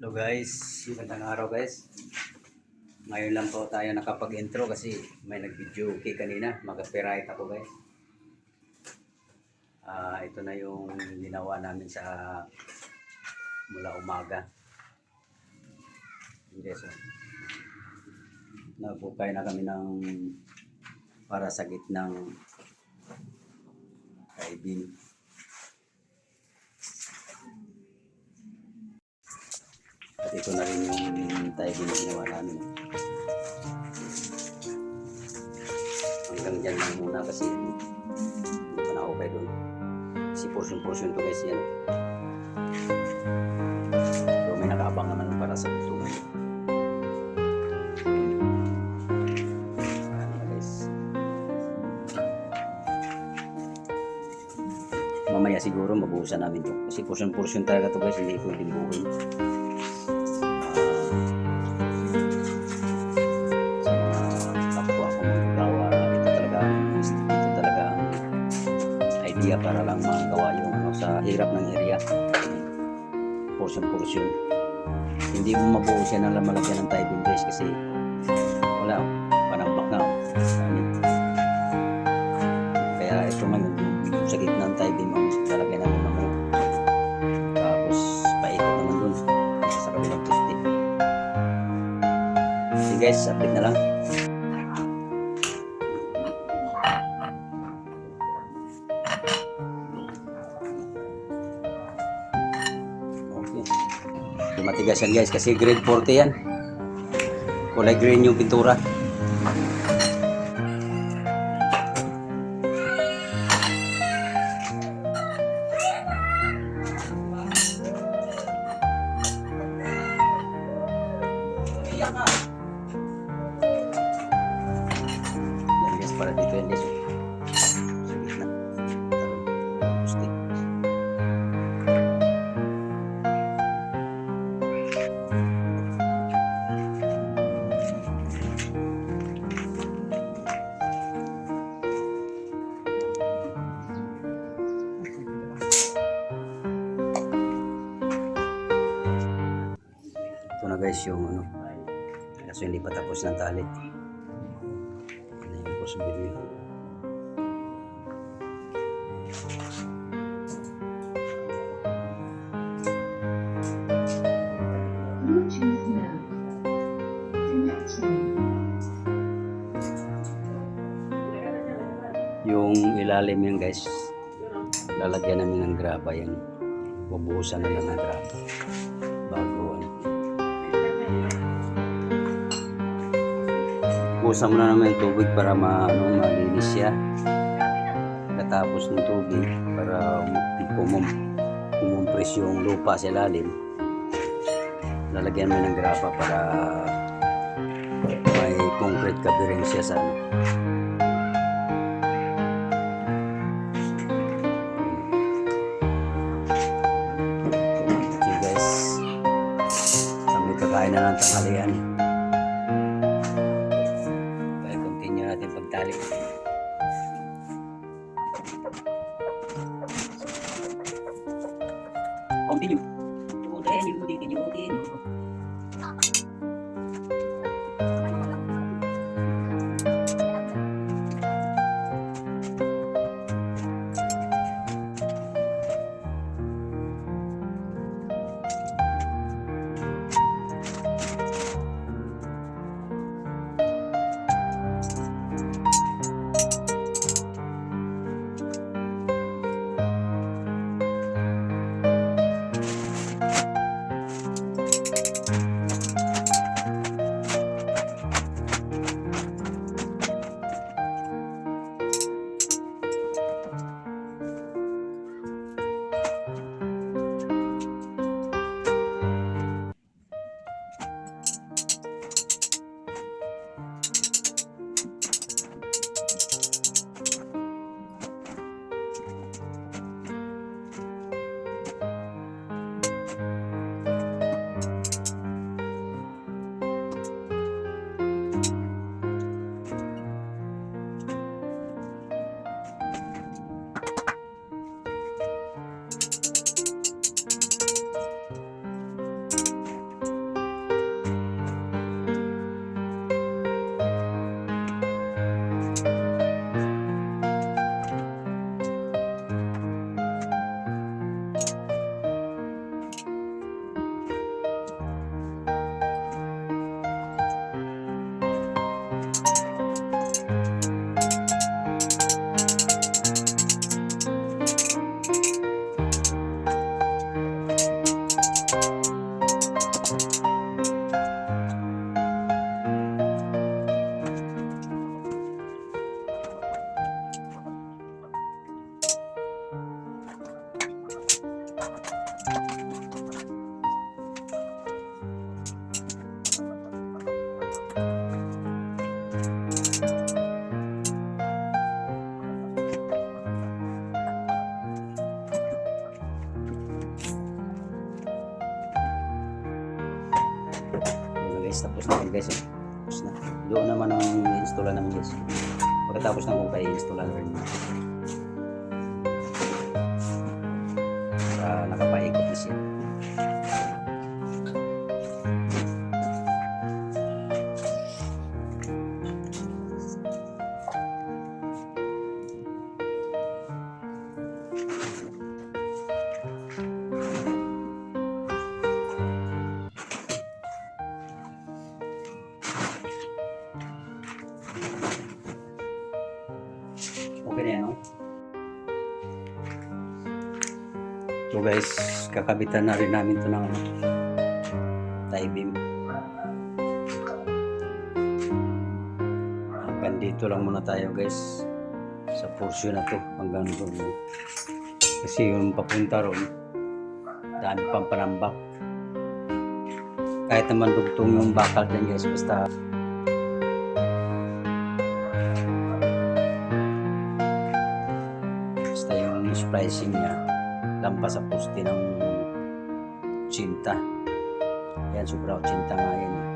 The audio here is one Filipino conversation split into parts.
Hello guys, magandang araw guys. Ngayon lang po tayo nakapag-intro kasi may nag-video okay kanina. Mag-copyright ako guys. Ah, ito na yung ginawa namin sa mula umaga. Hindi so. Nagbukay na kami ng para sa gitnang kaibin. At ito na rin yung tayo na ginawa namin. Hanggang dyan lang muna kasi hindi pa na okay doon. Kasi portion-portion to guys yan. So may nakaabang naman para sa ito. Mamaya siguro mabuhusan namin to. Kasi portion-portion talaga to guys, hindi pwedeng buhuin. Para lang magawa yung ano sa hirap ng area portion portion hindi mo mabuo siya ng malagyan ng typing guys kasi wala panambak na oh. Kaya ito ngayon sa gitna ng typing ang lalagyan namin Sige guys, update na lang. Yan guys kasi grade 40 yan. Kulay green yung pintura. Yan guys yung ano. Kaso hindi pa tapos ng tali. Ano yung mode. Connection. Yung ilalim yan guys, lalagyan namin ng graba yan. Bubuhusan na lang ng graba. Bago ano. Buhusan mo na naman yung tubig para ma, ano, malinis siya. Katapos ng tubig para pumum pumumpres yung lupa sa ilalim. Lalagyan mo ng graba para may concrete covering siya sa ano. Okay guys. Kami kakain na ng tanghalian. Guys, tapos na yun guys. eh. Tapos na. Doon naman ang install namin guys. Pagkatapos ng upay, install na rin. Para nakapaikot na siya. Guys, kakabitan na rin namin to ng tie beam. Hanggang dito lang muna tayo guys sa portion na to hanggang doon. Kasi yung papunta ron, dami pang panambak. Kahit naman dugtong yung bakal dyan guys, basta Basta yung splicing niya, lampas sa poste ng tsinta. Yan, sobra tsinta nga yan.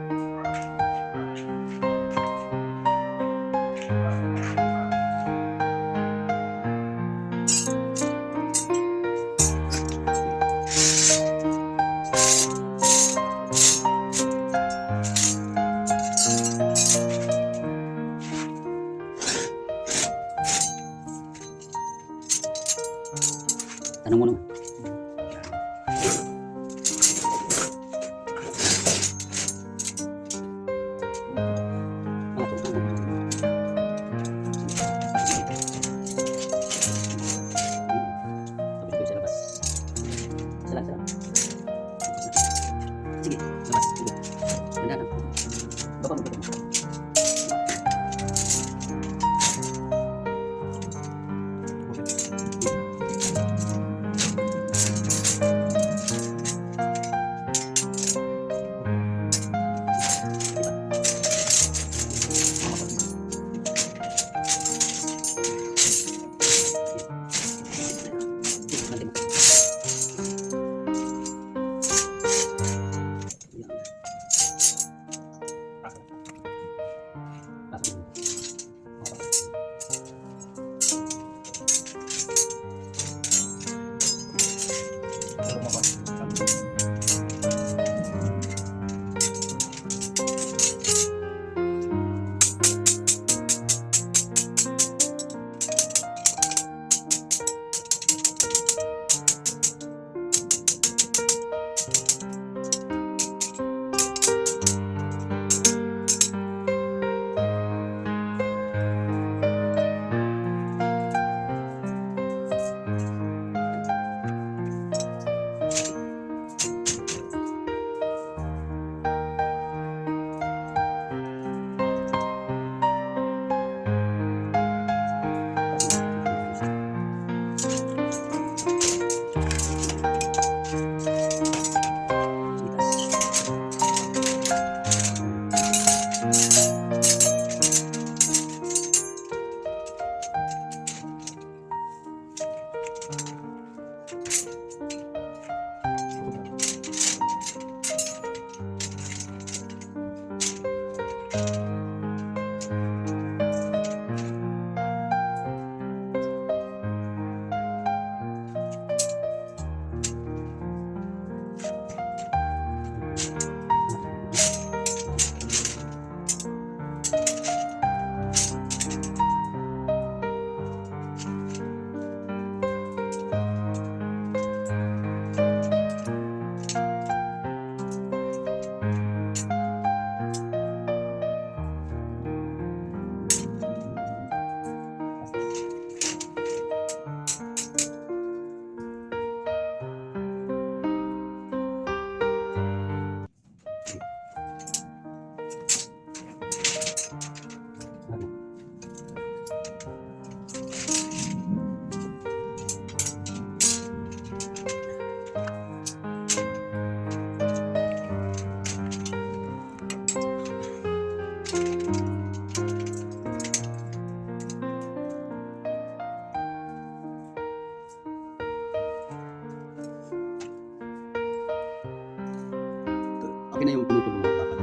akin na yung tinutulungan ka pala.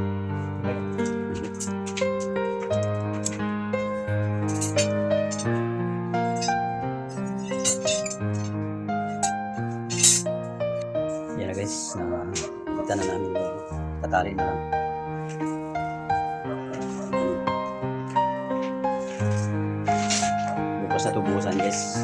Yan na guys, na uh, na namin yung tatali na lang. Bukas na tubusan guys.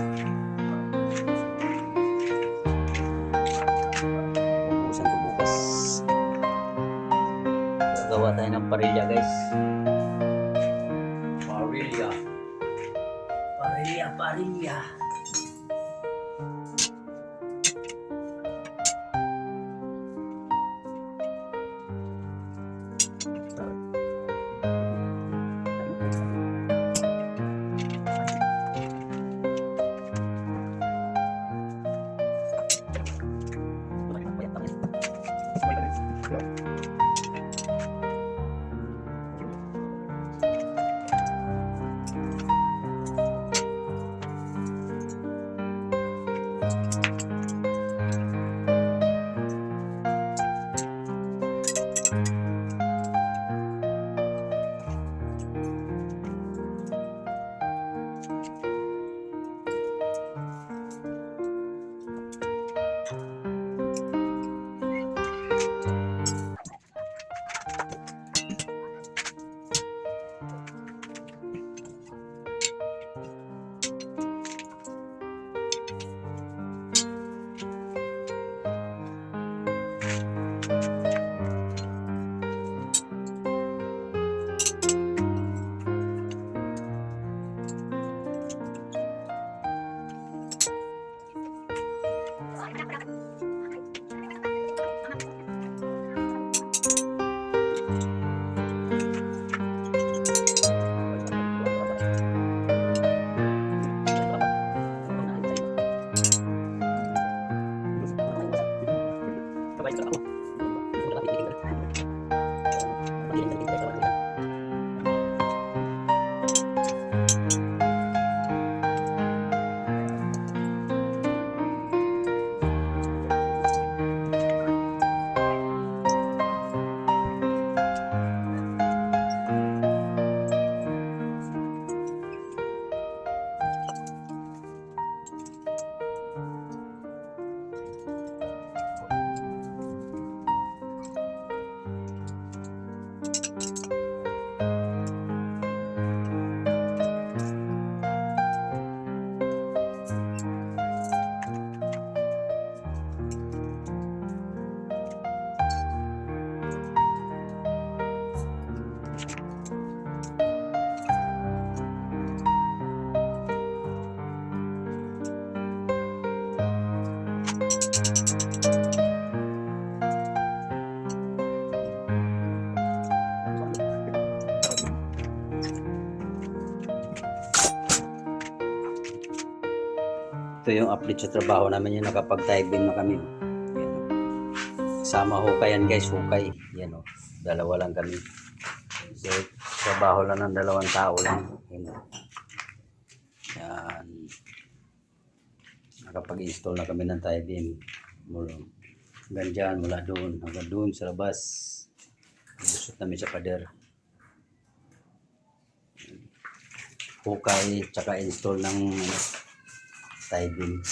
Ito yung update sa trabaho namin yung nakapag-type beam na kami. Yan. Kasama hukay yan guys, hukay. Yan o, dalawa lang kami. So, trabaho lang ng dalawang tao lang. Yan o. Yan. Nakapag-install na kami ng beam. Mula, hanggang dyan, mula doon, hanggang doon sa labas. Lusot namin sa pader. Hukay, tsaka install ng ano, beam.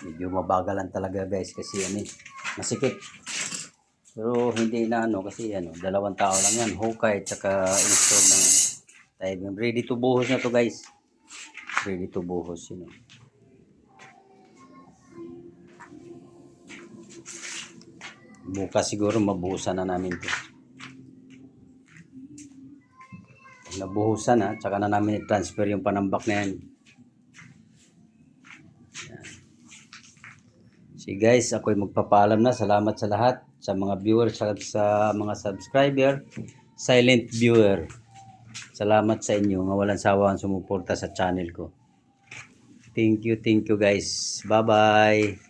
Medyo mabagalan talaga guys kasi ano eh, masikip. Pero hindi na ano kasi ano, dalawang tao lang yan. Hukay tsaka install ng beam. Ready to buhos na to guys. Ready to buhos yun. oh. Bukas siguro mabuhusan na namin to. Nabuhusan na, tsaka na namin i-transfer yung panambak na yan. Yan. So guys, ako'y magpapaalam na. Salamat sa lahat. Sa mga viewers, sa, sa mga subscriber, silent viewer. Salamat sa inyo nga walang sawang sumuporta sa channel ko. Thank you, thank you guys. Bye-bye.